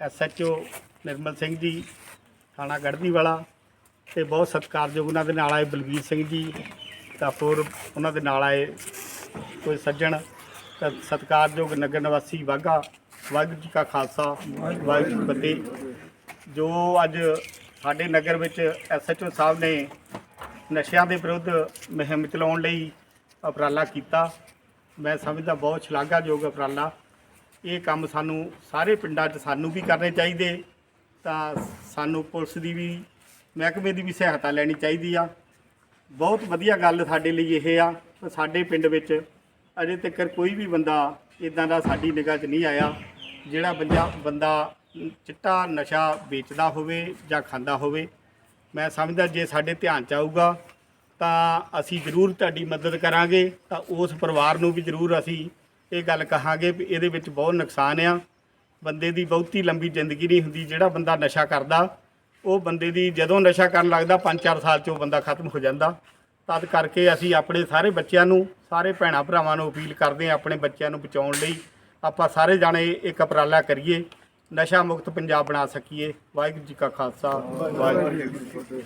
SHO Nirmal Singh ji, ਥਾਣਾ ਗੜਦੀ ਵਾਲਾ ਤੇ ਬਹੁਤ ਸਤਿਕਾਰਯੋਗ ਉਹਨਾਂ ਦੇ ਨਾਲ ਆਏ ਬਲਬੀਰ ਸਿੰਘ ਜੀ, ਤਾਂ ਹੋਰ ਉਹਨਾਂ ਦੇ ਨਾਲ ਆਏ ਕੋਈ ਸੱਜਣ। ਤਾਂ ਸਤਿਕਾਰਯੋਗ ਨਗਰ ਨਿਵਾਸੀ ਵਾਘਾ, ਵਾਹਿਗੁਰੂ ਜੀ ਕਾ ਖਾਲਸਾ, ਵਾਹਿਗੁਰੂ ਜੀ ਕੀ ਫਤਿਹ। ਜੋ ਅੱਜ ਸਾਡੇ ਨਗਰ ਵਿੱਚ ਐਸਐਚਓ ਸਾਹਿਬ ਨੇ ਨਸ਼ਿਆਂ ਦੇ ਵਿਰੁੱਧ ਮੁਹਿੰਮ ਚਲਾਉਣ ਲਈ ਉਪਰਾਲਾ ਕੀਤਾ। ਮੈਂ ਸਮਝਦਾ ਬਹੁਤ ਸ਼ਲਾਘਾਯੋਗ ਉਪਰਾਲਾ। ਇਹ ਕੰਮ ਸਾਨੂੰ ਸਾਰੇ ਪਿੰਡਾਂ 'ਚ ਸਾਨੂੰ ਵੀ ਕਰਨੇ ਚਾਹੀਦੇ। ਤਾਂ ਸਾਨੂੰ ਪੁਲਿਸ ਦੀ ਵੀ, ਮਹਿਕਮੇ ਦੀ ਵੀ ਸਹਾਇਤਾ ਲੈਣੀ ਚਾਹੀਦੀ ਆ। ਬਹੁਤ ਵਧੀਆ ਗੱਲ ਸਾਡੇ ਲਈ ਇਹ ਆ ਸਾਡੇ ਪਿੰਡ ਵਿੱਚ ਅਜੇ ਤੱਕ ਕੋਈ ਵੀ ਬੰਦਾ ਇਦਾਂ ਦਾ ਸਾਡੀ ਨਿਗਾਹ 'ਚ ਨਹੀਂ ਆਇਆ, ਜਿਹੜਾ ਬੰਦਾ ਬੰਦਾ ਚਿੱਟਾ ਨਸ਼ਾ ਵੇਚਦਾ ਹੋਵੇ ਜਾਂ ਖਾਂਦਾ ਹੋਵੇ। ਮੈਂ ਸਮਝਦਾ ਜੇ ਸਾਡੇ ਧਿਆਨ 'ਚ ਆਊਗਾ, ਤਾਂ ਅਸੀਂ ਜ਼ਰੂਰ ਤੁਹਾਡੀ ਮਦਦ ਕਰਾਂਗੇ। ਤਾਂ ਉਸ ਪਰਿਵਾਰ ਨੂੰ ਵੀ ਜ਼ਰੂਰ ਅਸੀਂ ਇਹ ਗੱਲ ਕਹਾਂਗੇ ਵੀ ਇਹਦੇ ਵਿੱਚ ਬਹੁਤ ਨੁਕਸਾਨ ਆ। ਬੰਦੇ ਦੀ ਬਹੁਤੀ ਲੰਬੀ ਜ਼ਿੰਦਗੀ ਨਹੀਂ ਹੁੰਦੀ, ਜਿਹੜਾ ਬੰਦਾ ਨਸ਼ਾ ਕਰਦਾ, ਉਹ ਬੰਦੇ ਦੀ ਜਦੋਂ ਨਸ਼ਾ ਕਰਨ ਲੱਗਦਾ 5-4 ਸਾਲ 'ਚ ਉਹ ਬੰਦਾ ਖਤਮ ਹੋ ਜਾਂਦਾ। ਤਦ ਕਰਕੇ ਅਸੀਂ ਆਪਣੇ ਸਾਰੇ ਬੱਚਿਆਂ ਨੂੰ, ਸਾਰੇ ਭੈਣਾਂ ਭਰਾਵਾਂ ਨੂੰ ਅਪੀਲ ਕਰਦੇ ਹਾਂ ਆਪਣੇ ਬੱਚਿਆਂ ਨੂੰ ਬਚਾਉਣ ਲਈ, ਆਪਾਂ ਸਾਰੇ ਜਾਣੇ ਇੱਕ ਉਪਰਾਲਾ ਕਰੀਏ, ਨਸ਼ਾ ਮੁਕਤ ਪੰਜਾਬ ਬਣਾ ਸਕੀਏ। ਵਾਹਿਗੁਰੂ ਜੀ ਕਾ ਖਾਲਸਾ, ਵਾਹਿਗੁਰੂ ਜੀ ਕੀ ਫਤਿਹ।